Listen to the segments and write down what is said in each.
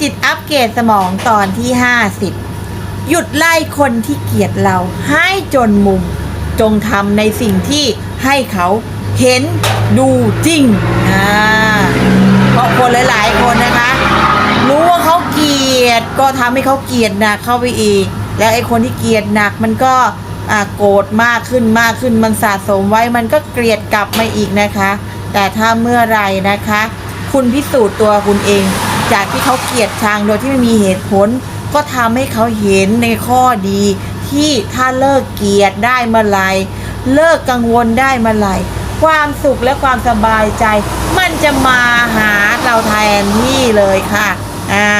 จิตอัปเกรดสมองตอนที่ 50 หยุดไล่คนที่เกลียดเราให้จนมุม จงทำในสิ่งที่ให้เขาเห็นดูจริงอ่าเพราะคนหลาย ๆ คนนะคะ รู้ว่าเขาเกลียดก็ทำให้เขาเกลียดหนักเข้าไปอีก แล้วไอ้คนที่เกลียดหนักมันก็โกรธมากขึ้นมากขึ้นมันสะสมไว้มันก็เกลียดกลับมาอีกนะคะ แต่ถ้าเมื่อไรนะคะ คุณพิสูจน์ตัวคุณเอง จากที่เขาเกลียดชังโดยที่ไม่มีเหตุผล ก็ทำให้เขาเห็นในข้อดี ที่ถ้าเลิกเกลียดได้เมื่อไหรเลิกกังวลได้เมื่อไหรความสุขและความสบายใจ มันจะมาหาเราแทนที่เลยค่ะอ่า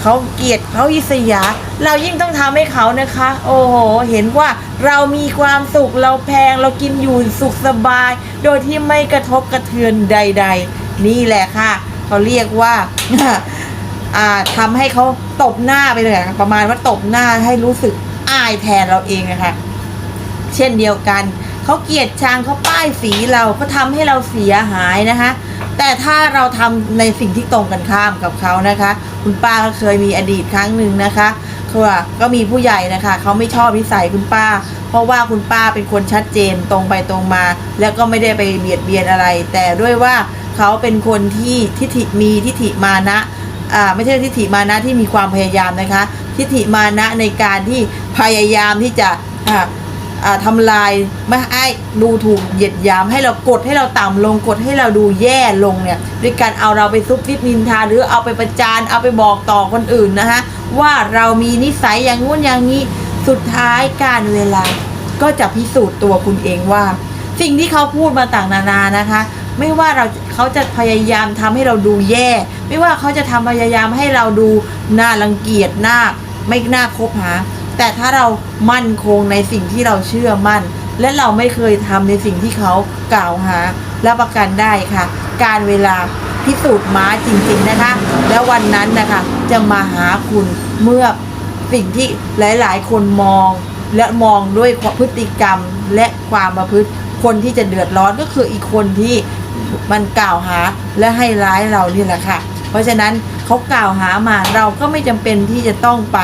เขาเกลียดเขาอิสยา เรายิ่งต้องทำให้เขานะคะ โอ้โห เห็นว่าเรามีความสุขเราแพงเรากินอยู่สุขสบาย โดยที่ไม่กระทบกระเทือนใด ๆ นี่แหละค่ะ เขาเรียกว่าอาทำให้เขาตบหน้าไปเลยประมาณว่าตบหน้าให้รู้สึกอายแทนเราเองนะคะ เช่นเดียวกัน เขาเกลียดชังเขาป้ายสีเราก็ทำให้เราเสียหายนะคะ แต่ถ้าเราทำในสิ่งที่ตรงกันข้ามกับเขานะคะ คุณป้าก็เคยมีอดีตครั้งหนึ่งนะคะคือก็มีผู้ใหญ่นะคะเขาไม่ชอบนิสัยคุณป้า เพราะว่าคุณป้าเป็นคนชัดเจนตรงไปตรงมา แล้วก็ไม่ได้ไปเบียดเบียนอะไร แต่ด้วยว่า เขาเป็นคนที่ทิฐิมีทิฐิมานะอ่าไม่ใช่ทิฏฐิมานะที่มีความพยายามนะคะ ทิฏฐิมานะในการที่พยายามที่จะอ่าอ่าทำลายไม่ให้ดูถูกเหยียดหยามให้เรากดให้เราต่ำลงกดให้เราดูแย่ลงเนี่ยด้วยการเอาเราไปซุบซิบนินทา หรือเอาไปประจานเอาไปบอกต่อคนอื่นนะคะว่าเรามีนิสัยอย่างงู้นอย่างนี้สุดท้ายการเวลาก็จะพิสูจน์ตัวคุณเองว่า สิ่งที่เขาพูดมาต่างนานานะคะ ไม่ว่าเราเขาจะพยายามทำให้เราดูแย่ ไม่ว่าเขาจะทำพยายามให้เราดูน่ารังเกียจน่าไม่น่าคบหา แต่ถ้าเรามั่นคงในสิ่งที่เราเชื่อมั่น และเราไม่เคยทำในสิ่งที่เขากล่าวหาและประกันได้ค่ะ การเวลาพิสูจน์ม้าจริง ๆนะคะ แล้ววันนั้นนะคะจะมาหาคุณเมื่อสิ่งที่หลายๆ คนมองและมองด้วยพฤติกรรมและความประพฤติคนที่จะเดือดร้อนก็คืออีกคนที่ มันกล่าวหาและให้ร้ายเรานี่แหละค่ะ เพราะฉะนั้นเขากล่าวหามาเราก็ไม่จำเป็นที่จะต้องไป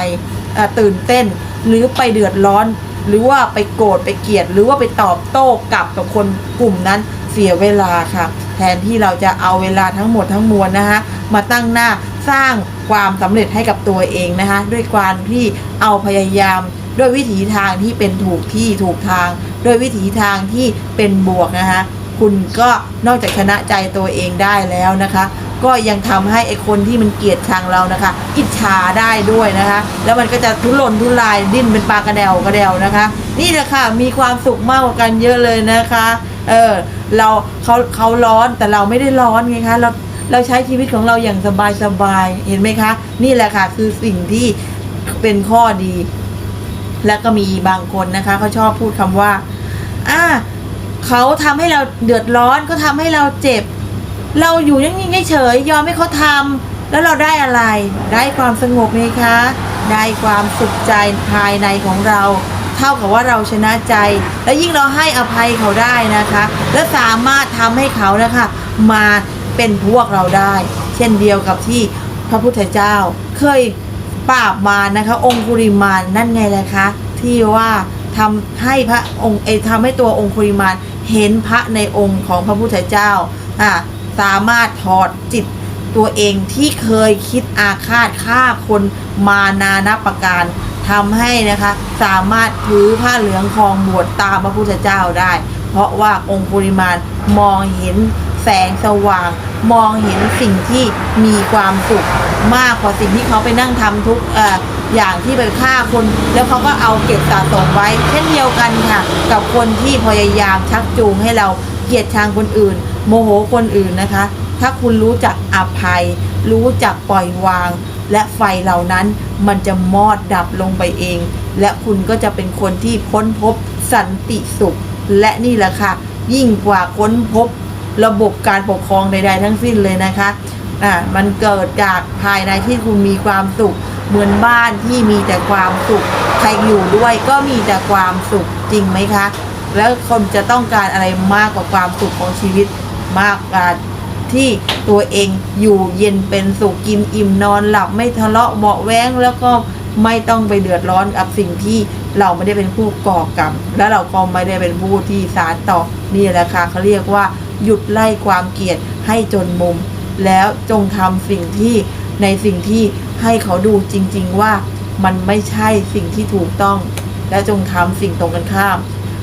ตื่นเต้น หรือไปเดือดร้อน หรือว่าไปโกรธไปเกลียด หรือว่าไปตอบโต้กลับกับคนกลุ่มนั้นเสียเวลาค่ะ แทนที่เราจะเอาเวลาทั้งหมดทั้งมวลนะคะมาตั้งหน้าสร้างความสำเร็จให้กับตัวเองนะคะด้วยการที่เอาพยายามด้วยวิถีทางที่เป็นถูกที่ถูกทาง ด้วยวิถีทางที่เป็นบวกนะคะ คุณก็นอกจากชนะใจตัวเองได้แล้วนะคะ ก็ยังทำให้ไอ้คนที่มันเกลียดชังเรานะคะ อิจฉาได้ด้วยนะคะ แล้วมันก็จะทุรนทุรายดิ้นเป็นปลากระเดวกระเดวนะคะ นี่แหละค่ะมีความสุขมากกว่ากันเยอะเลยนะคะเออเราเขาเขาร้อนแต่เราไม่ได้ร้อนไงคะเราเราใช้ชีวิตของเราอย่างสบายสบายๆเห็นไหมคะ นี่แหละค่ะคือสิ่งที่เป็นข้อดี แล้วก็มีบางคนนะคะเขาชอบพูดคำว่า อ่า เขาทำให้เราเดือดร้อนก็ทำให้เราเจ็บ เราอยู่นิ่งๆเฉยยอมให้เขาทำแล้วเราได้อะไร ได้ความสงบไหมคะ ได้ความสุขใจภายในของเรา เท่ากับว่าเราชนะใจ และยิ่งเราให้อภัยเขาได้นะคะ และสามารถทำให้เขานะคะมาเป็นพวกเราได้ เช่นเดียวกับที่พระพุทธเจ้าเคยปราบมานะคะ องคุริมานนั่นไงแหละคะที่ว่าทำให้พระองค์เอทำให้ตัวองคุริมาน เห็นพระในองค์ของพระพุทธเจ้าอ่าสามารถถอดจิตตัวเองที่เคยคิดอาฆาตฆ่าคนมานานับประการทำให้นะคะสามารถถือผ้าเหลืองคองบวชตามพระพุทธเจ้าได้ เพราะว่าองค์ปริมาณมองเห็นแสงสว่าง มองเห็นสิ่งที่มีความสุขมากกว่าสิ่งที่เขาไปนั่งทำทุกเอ่อ อย่างที่ไปฆ่าคน แล้วเขาก็เอาเก็บสะสมไว้ เช่นเดียวกันค่ะ กับคนที่พยายามชักจูงให้เราเกลียดชังคนอื่น โมโหคนอื่นนะคะ ถ้าคุณรู้จักอภัย รู้จักปล่อยวาง และไฟเหล่านั้นมันจะมอดดับลงไปเอง และคุณก็จะเป็นคนที่ค้นพบสันติสุข และนี่แหละค่ะ ยิ่งกว่าค้นพบระบบการปกครองใด ๆ ทั้งสิ้นเลยนะคะอ่ามันเกิดจากภายในที่คุณมีความสุข เหมือนบ้านที่มีแต่ความสุข ใครอยู่ด้วยก็มีแต่ความสุขจริงไหมคะ แล้วคนจะต้องการอะไรมากกว่าความสุขของชีวิตมากกว่าที่ตัวเองอยู่เย็นเป็นสุขกินอิ่มนอนหลับไม่ทะเลาะเบาะแว้งแล้วก็ไม่ต้องไปเดือดร้อนกับสิ่งที่เราไม่ได้เป็นผู้ก่อกรรม และเราก็ไม่ได้เป็นผู้ที่สารต่อนี่แหละค่ะเขาเรียกว่า หยุดไล่ความเกลียดให้จนมุม แล้วจงทำสิ่งที่ในสิ่งที่ ให้เขาดูจริง ๆ ว่ามันไม่ใช่สิ่งที่ถูกต้อง และจงทำสิ่งตรงกันข้าม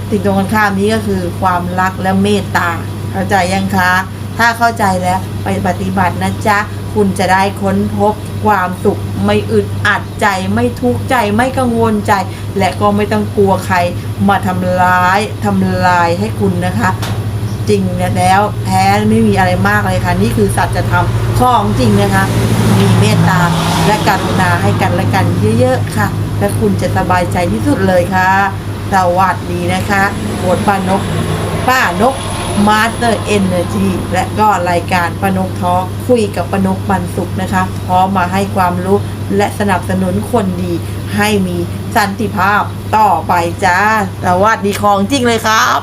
สิ่งตรงกันข้ามนี้ก็คือความรักและเมตตา เข้าใจยังคะ ถ้าเข้าใจแล้วไปปฏิบัตินะจ๊ะ คุณจะได้ค้นพบความสุข ไม่อึดอัดใจ ไม่ทุกข์ใจ ไม่กังวลใจ และก็ไม่ต้องกลัวใครมาทำร้ายทำลายให้คุณนะคะ จริงแล้วแท้ไม่มีอะไรมากเลยค่ะ นี่คือสัจธรรมของจริงนะคะ มีเมตตา และกรุณาให้กันและกันเยอะๆค่ะ และคุณจะสบายใจที่สุดเลยค่ะ สวัสดีนะคะโบทป้านก ป้านกมาสเตอร์เอเนอร์จีและก็รายการปนกทอล์คุยกับปนกบันสุขนะคะพร้อมมาให้ความรู้และสนับสนุนคนดี ให้มีสันติภาพต่อไปจ้าสวัสดีของจริงเลยครับ